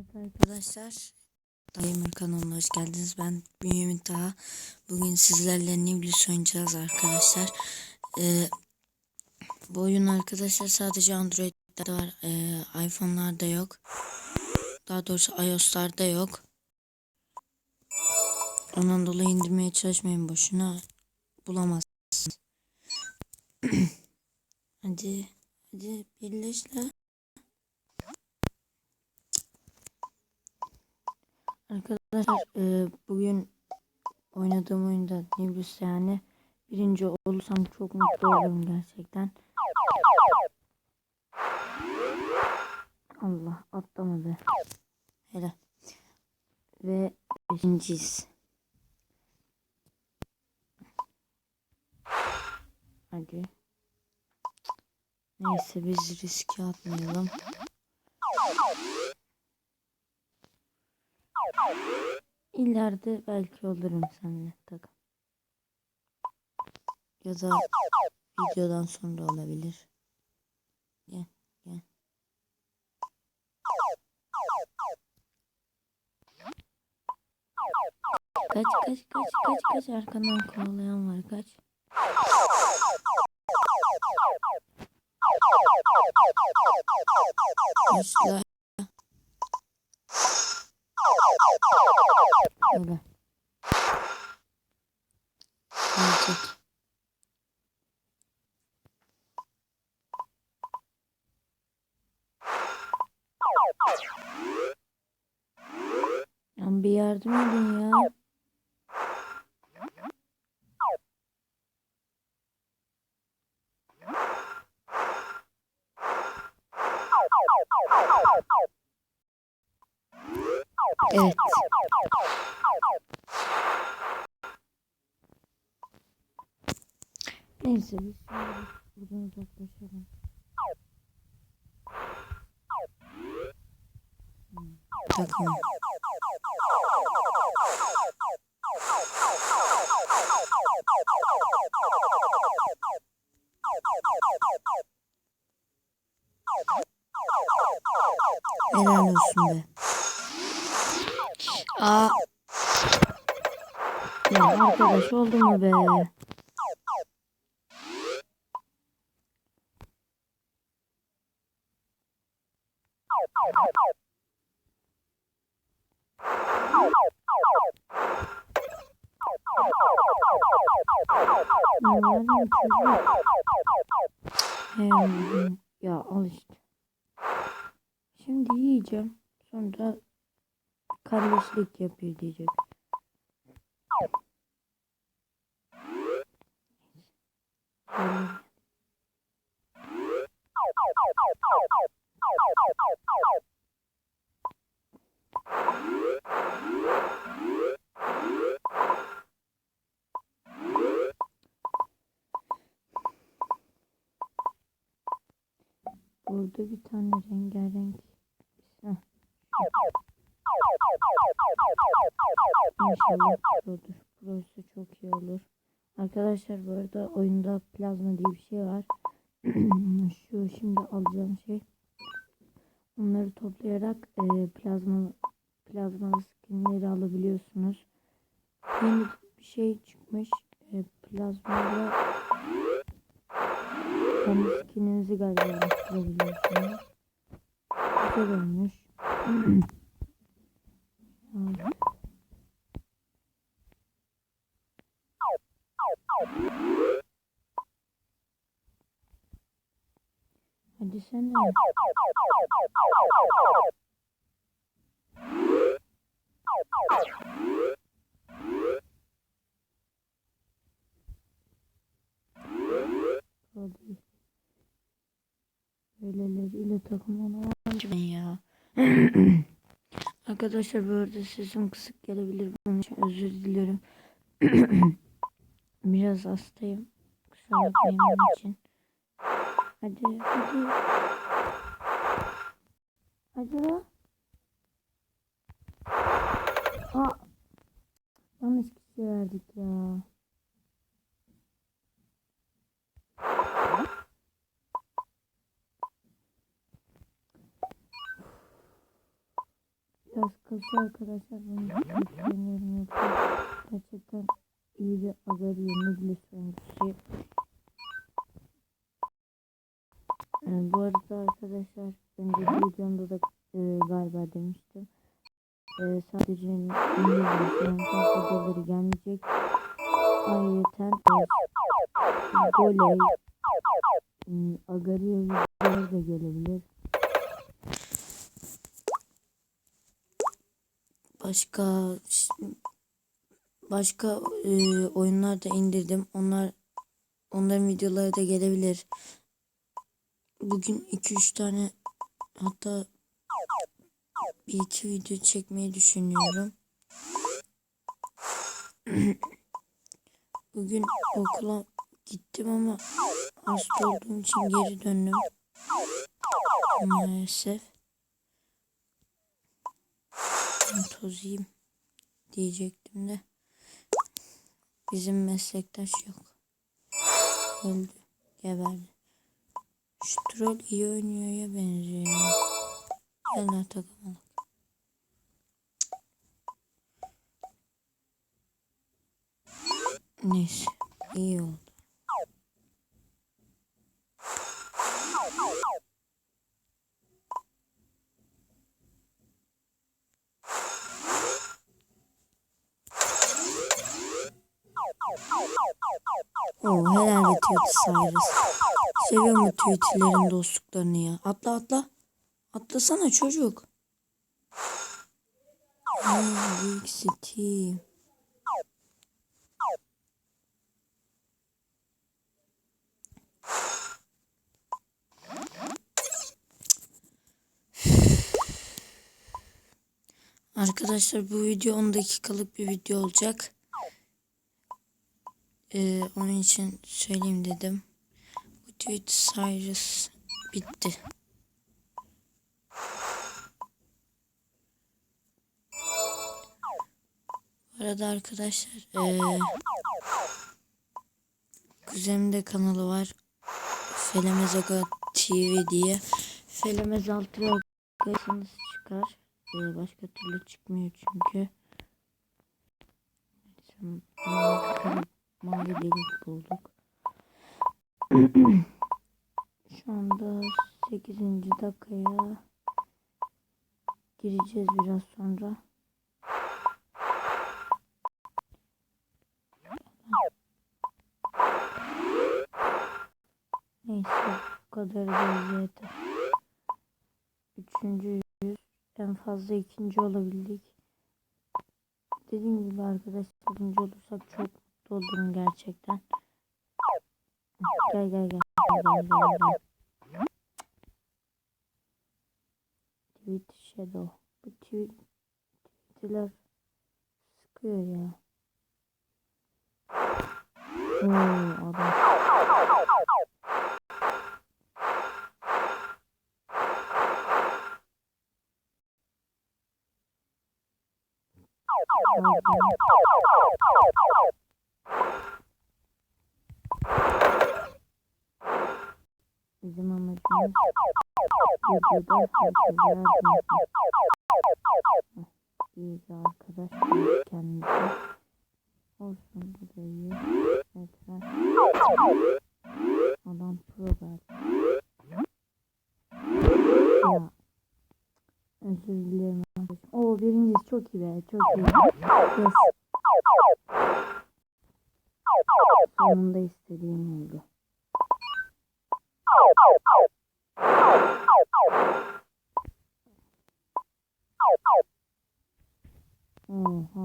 Evet arkadaşlar. Gamer kanalına hoş geldiniz. Ben Bünyamin Taha. Bugün sizlerle Niblis oynayacağız arkadaşlar. Ee, bu oyun arkadaşlar sadece Android'de var. Ee, iPhone'larda yok. Daha doğrusu iOS'larda yok. Ondan dolayı indirmeye çalışmayın boşuna. Bulamazsınız. hadi. Hadi birleş. Arkadaşlar e, bugün oynadığım oyunda Nibus yani birinci olursam çok mutlu olurum gerçekten. Allah atlamadı. Hele. Ve beşinciyiz. Hadi. Neyse biz riske atmayalım. İleride belki olurum seninle takım. Ya da videodan sonra olabilir. Gel gel. Kaç kaç kaç kaç kaç arkandan kovalayan var kaç. Başla. Öyle. Gelecek. Lan bir yardım edin ya. Evet. Neyse biz buradan uzaklaşalım. Takım. Helal olsun be. Aa. Ya arkadaş oldu mu be? Hem, ya al işte. Şimdi yiyeceğim. Sonra kardeşlik yapıyor diyecek. Burada bir tane rengarenk. Heh. İnşallah produr. Prosu çok iyi olur. Arkadaşlar bu arada oyunda plazma diye bir şey var. Şu şimdi alacağım şey. Onları toplayarak e, plazma plazmalı skinleri alabiliyorsunuz. Yeni bir şey çıkmış. E, plazmayla kendi skininizi galiba oluşturabiliyorsunuz. Güzel olmuş. Hadi sen de. Hadi. Böyleleriyle takım olamam ben ya. Arkadaşlar arada sesim kısık gelebilir. Bunun için özür diliyorum. Biraz hastayım. Kusura bakmayın bunun için. Hadi hadi. Hadi la. Aa. Yanlış kişi verdik ya. Kasıyor arkadaşlar. Bunu yükleniyorum yoksa gerçekten iyi bir agariye Niblis oyuncusu. Ee, bu arada arkadaşlar önceki videomda da e, galiba demiştim. E, sadece Niblis yani farklı videoları gelmeyecek. Ayrıca e, Goley, agariye videoları da gelebilir. Başka başka e, oyunlar da indirdim. Onlar onların videoları da gelebilir. Bugün 2-3 tane hatta bir iki video çekmeyi düşünüyorum. Bugün okula gittim ama hasta olduğum için geri döndüm. Maalesef. Tozayım diyecektim de. Bizim meslektaş yok. Öldü. Geberdi. Şu troll iyi oynuyor ya benziyor. Gel lan takılmalık. Neyse. iyi oldu. Tweety Cyrus. Seviyorum bu Tweety'lerin dostluklarını ya. Atla atla. Atlasana çocuk. Big City. Arkadaşlar bu video 10 dakikalık bir video olacak. Ee, onun için söyleyeyim dedim. Bu tweet Cyrus bitti. Bu arada arkadaşlar ee, kuzenim de kanalı var. Felemez Aga TV diye. Felemez altı arkadaşınız çıkar. Ee, başka türlü çıkmıyor çünkü. Neyse, mavi delik bulduk. Şu anda 8. dakikaya gireceğiz biraz sonra. Neyse bu kadar da yeter. Üçüncü yüz en fazla ikinci olabildik. Dediğim gibi arkadaşlar birinci olursak çok olurum gerçekten. Gel gel gel gel gel gel. Tweet Shadow. Bu tweet, tweetler sıkıyor ya. Oo adam. Bizim amacımız videoda herkese yardım etmek. İyi bir arkadaş bulduk kendimize. Olsun bu da iyi. Yeter. Adam pro geldi. Ya. Özür dilerim. Oo birincisi çok iyi be. Çok iyi. Yes. Sonunda istediğim oldu. Oha. oha.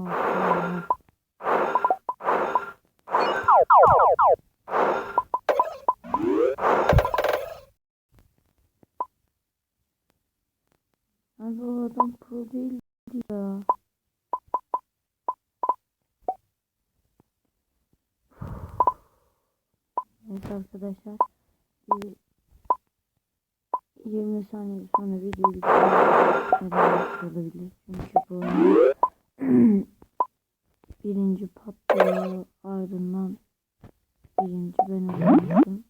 Abi o adam pro. Evet arkadaşlar. Bir 20 saniye sonra video bitirmek. Çünkü bu birinci patlıyor ardından birinci ben olmuşum.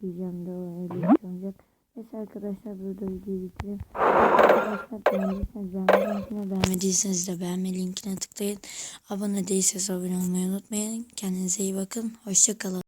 Diyeceğim de o öyle olacak. Neyse arkadaşlar burada videoyu bitirelim. Arkadaşlar beğendiyseniz beğenme linkine beğenmediyseniz de beğenme linkine tıklayın. Abone değilseniz abone olmayı unutmayın. Kendinize iyi bakın. Hoşçakalın.